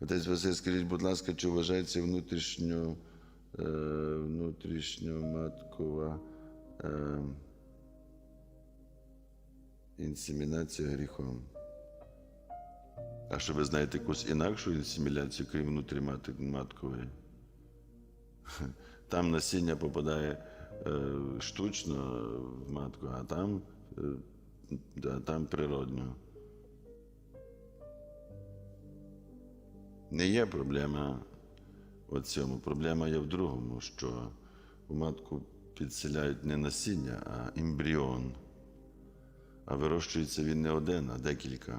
Отець Василь, скажіть, будь ласка, чи вважається внутрішньо, е, внутрішньоматкова е, інсемінація гріхом? А що ви знаєте якусь інакшу інсеміляцію, крім внутріматкової? Там насіння попадає е, штучно в матку, а там, е, да, там природньо. Не є проблема у цьому. Проблема є в другому, що в матку підселяють не насіння, а ембріон. А вирощується він не один, а декілька.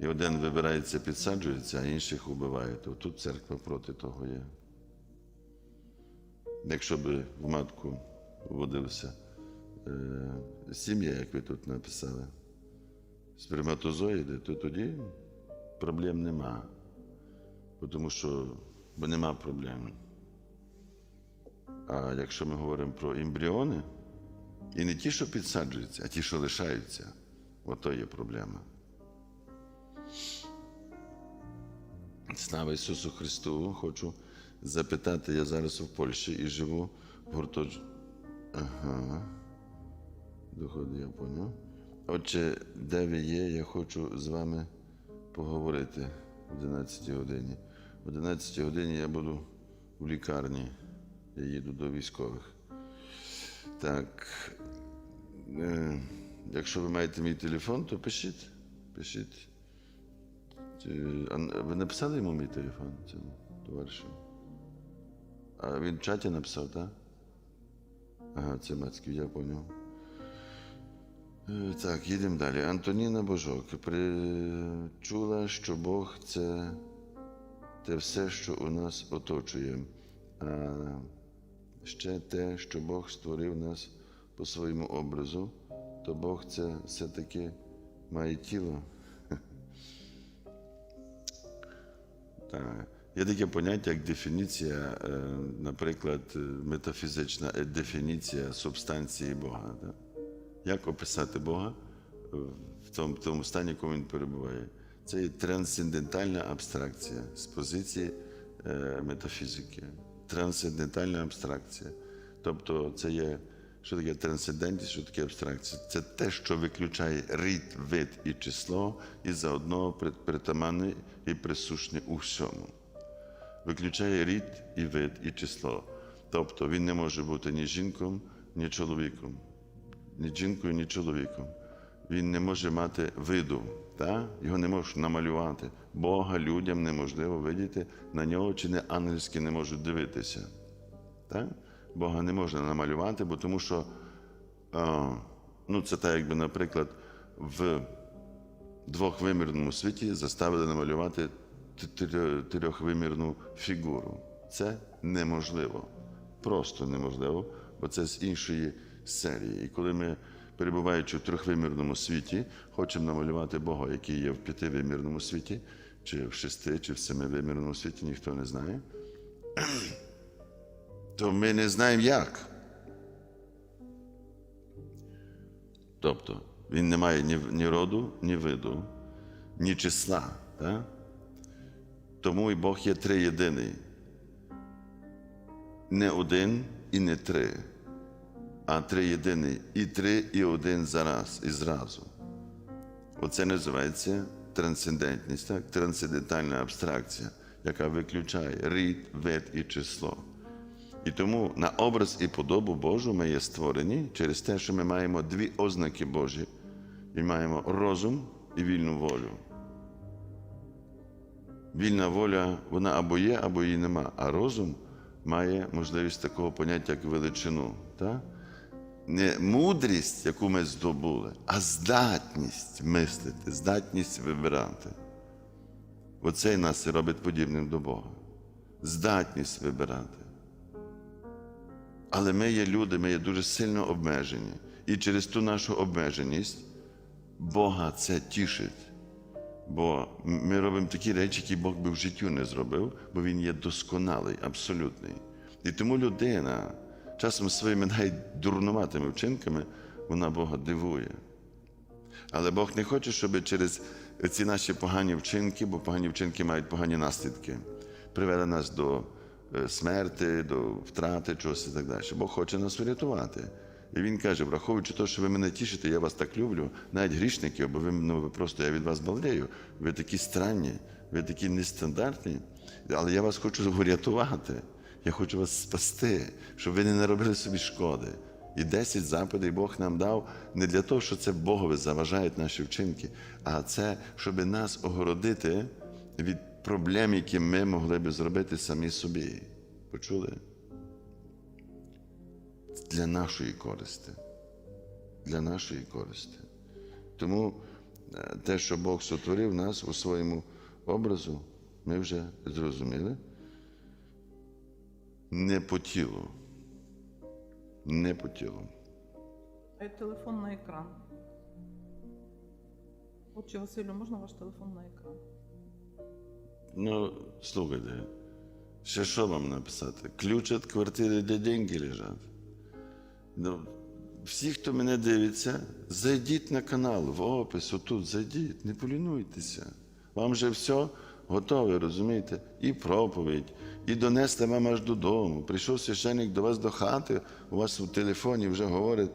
І один вибирається, підсаджується, а інших убивають. Тут церква проти того є. Якщо б в матку вводився е, сім'я, як ви тут написали, сперматозоїди, то тоді проблем нема. Тому що бо нема проблем. А якщо ми говоримо про ембріони, і не ті, що підсаджуються, а ті, що лишаються, ото є проблема. Слава Ісусу Христу! Хочу запитати, я зараз в Польщі і живу в гуртожитку. Ага. Доходи, я поняв. Отже, де ви є, я хочу з вами поговорити в 11 годині. В 11 годині я буду в лікарні. Я їду до військових. Так. Е, якщо ви маєте мій телефон, то пишіть. Пишіть. А Ви написали йому мій телефон цьому товаришу? А він в чаті написав, так? Ага, це Мацький, я поняв. Е, Так, їдемо далі. Антоніна Божок причула, що Бог це те все, що у нас оточує. А ще те, що Бог створив нас по своєму образу, то Бог це все-таки має тіло. Так. Є таке поняття, як дефініція, е, наприклад, метафізична е, дефініція субстанції Бога. Так? Як описати Бога в тому, в тому стані, в якому він перебуває? Це трансцендентальна абстракція з позиції е, метафізики. Трансцендентальна абстракція. Тобто, це є що таке трансцендентність, що таке абстракція? Це те, що виключає рід, вид і число, і заодно при- притаманне і присущне у всьому. Виключає рід і вид і число. Тобто він не може бути ні жінком, ні чоловіком ні жінкою, ні чоловіком. Він не може мати виду, та? його не можуть намалювати. Бога людям неможливо видіти, на нього чи не ангельські не можуть дивитися. Та? Бога не можна намалювати, бо тому що а, ну, це так, якби, наприклад, в двохвимірному світі заставили намалювати трьохвимірну фігуру. Це неможливо. Просто неможливо, бо це з іншої серії. І коли ми, перебуваючи в трьохвимірному світі, хочемо намалювати Бога, який є в п'ятивимірному світі, чи в шести, чи в семивимірному світі, ніхто не знає, то ми не знаємо як. Тобто він не має ні, ні роду, ні виду, ні числа. Так? Тому і Бог є триєдиний. Не один і не три, а триєдиний і три, і один зараз, і зразу. Оце називається трансцендентність, так? трансцендентальна абстракція, яка виключає рід, вид і число. І тому на образ і подобу Божу ми є створені через те, що ми маємо дві ознаки Божі. І маємо розум і вільну волю. Вільна воля, вона або є, або її нема. А розум має можливість такого поняття, як величину. Так? Не мудрість, яку ми здобули, а здатність мислити, здатність вибирати. Оце нас і робить подібним до Бога. Здатність вибирати. Але ми є люди, ми є дуже сильно обмежені. І через ту нашу обмеженість Бога це тішить. Бо ми робимо такі речі, які Бог би в життю не зробив, бо Він є досконалий, абсолютний. І тому людина часом своїми навіть дурнуватими вчинками вона Бога дивує. Але Бог не хоче, щоб через ці наші погані вчинки, бо погані вчинки мають погані наслідки, привели нас до е, смерти, до втрати чогось і так далі. Бог хоче нас врятувати. І він каже, враховуючи те, що ви мене тішите, я вас так люблю, навіть грішників, бо ви, ну, ви просто я від вас балдею. Ви такі странні, ви такі нестандартні, але я вас хочу врятувати. Я хочу вас спасти, щоб ви не наробили собі шкоди. І 10 заповідей Бог нам дав не для того, що це Богові заважають наші вчинки, а це, щоб нас огородити від проблем, які ми могли би зробити самі собі. Почули? Для нашої користи. Для нашої користи. Тому е, те, що Бог сотворив нас у своєму образу, ми вже зрозуміли. Не по тілу. Не по тілу. Телефон на екран. Отче Василю, можна ваш телефон на екран? Ну, слухайте, ще що вам написати? Ключ від квартири, де деньги лежать. Ну, всі, хто мене дивиться, зайдіть на канал, в опис, отут зайдіть, не полінуйтеся. Вам же все готове, розумієте? І проповідь, і донести вам аж додому. Прийшов священник до вас до хати, у вас в телефоні вже говорить,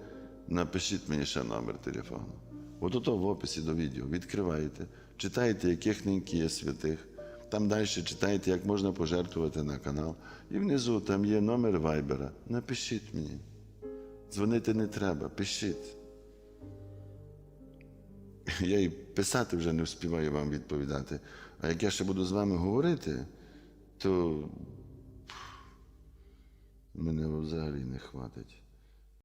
напишіть мені ще номер телефону. От ото в описі до відео. Відкриваєте, читаєте, яких ниньки є святих. Там далі читаєте, як можна пожертвувати на канал. І внизу там є номер вайбера. Напишіть мені. Дзвонити не треба, пишіть. Я і писати вже не встигаю вам відповідати. А як я ще буду з вами говорити, то мене взагалі не хватить.